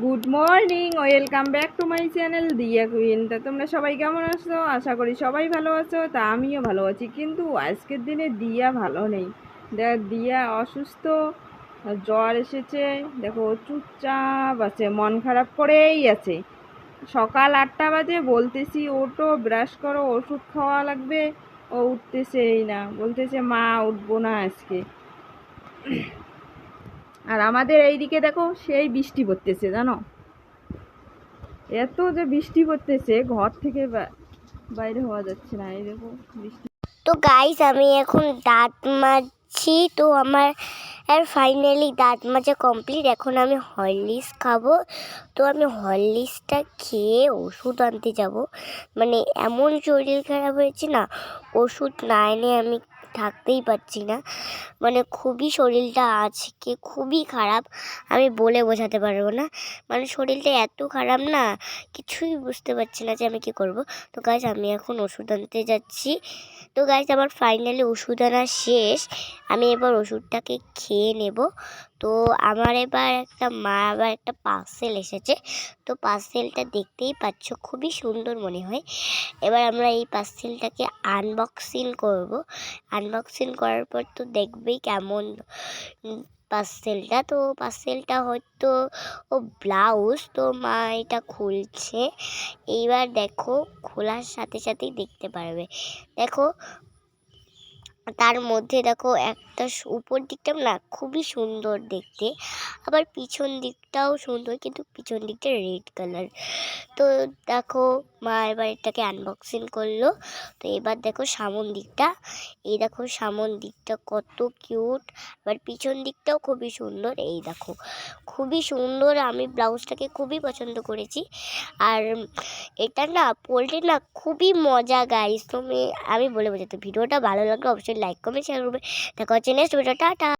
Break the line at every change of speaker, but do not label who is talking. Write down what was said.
Good morning welcome back to my channel Diya queen তা তোমরা সবাই কেমন আছো? আশা করি সবাই ভালো আছো, তা আমিও ভালো আছি। কিন্তু আজকের দিনে দিয়া ভালো নেই। দেখ দিয়া অসুস্থ, জ্বর এসেছে, দেখো চুপচাপ আছে, মন খারাপ করেই আছে। সকাল আটটা বাজে বলতেছি ওটো ব্রাশ করো, ওষুধ খাওয়া লাগবে। ও উঠতেছেই না। বলতেছে, মা, উঠবো না আজকে। আর আমাদের এইদিকে দেখো, সেই বৃষ্টি পড়তেছে, জানো? এত যে বৃষ্টি পড়তেছে, ঘর থেকে বাইরে হওয়া যাচ্ছে না, এই দেখো বৃষ্টি।
তো গাইস আমি এখন দাঁত মাজছি, তো আমার আর ফাইনালি দাঁত মাজা কমপ্লিট এখন আমি হরলিক্স খাব। তো আমি হরলিক্সটা খেয়ে ওষুধ আনতে যাব। মানে এমন শরীর খারাপ হয়েছে না, ওষুধ না এনে আমি থাকতেই পারছি না। মানে খুবই শরীরটা আজকে খুবই খারাপ, আমি বলে বোঝাতে পারব না। মানে শরীরটা এত খারাপ না, কিছুই বুঝতে পারছি না যে আমি কী করব। তো গাছ আমি এখন ওষুধ আনতে যাচ্ছি। তো গাইস আমার ফাইনালি ওষুধ আনা শেষ। আমি এবার ওষুধটাকে খেয়ে নেব। তো আমার এবার একটা মা, আবার একটা পার্সেল এসেছে। তো পার্সেলটা দেখতেই পাচ্ছ, খুবই সুন্দর মনে হয়। এবার আমরা এই পার্সেলটাকে আনবক্সিং করব। আনবক্সিং করার পর তো দেখবেই কেমন পার্সেলটা তো পার্সেলটা হয়তো, ও ব্লাউজ তো মা এটা খুলছে। এইবার দেখো, খোলার সাথে সাথেই দেখতে পারবে। দেখো তার মধ্যে দেখো একটা উপর দিকটা না খুবই সুন্দর দেখতে। আবার পিছন দিকটাও সুন্দর, কিন্তু পিছন দিকটা রেড কালার তো দেখো মা এবার এটাকে আনবক্সিং করল। তো এবার দেখো সামন দিকটা। এই দেখো সামন দিকটা কত কিউট এবার পিছন দিকটাও খুবই সুন্দর। এই দেখো, খুবই সুন্দর। আমি ব্লাউজটাকে খুবই পছন্দ করেছি। আর এটা না পরলে না খুবই মজা গাইস তুমি, আমি বলে বোঝাতে। ভিডিওটা ভালো লাগলে অবশ্যই লাইক কমেন্ট শেয়ার করবে। দেখা হচ্ছে নেক্সট ভিডিও টাটা।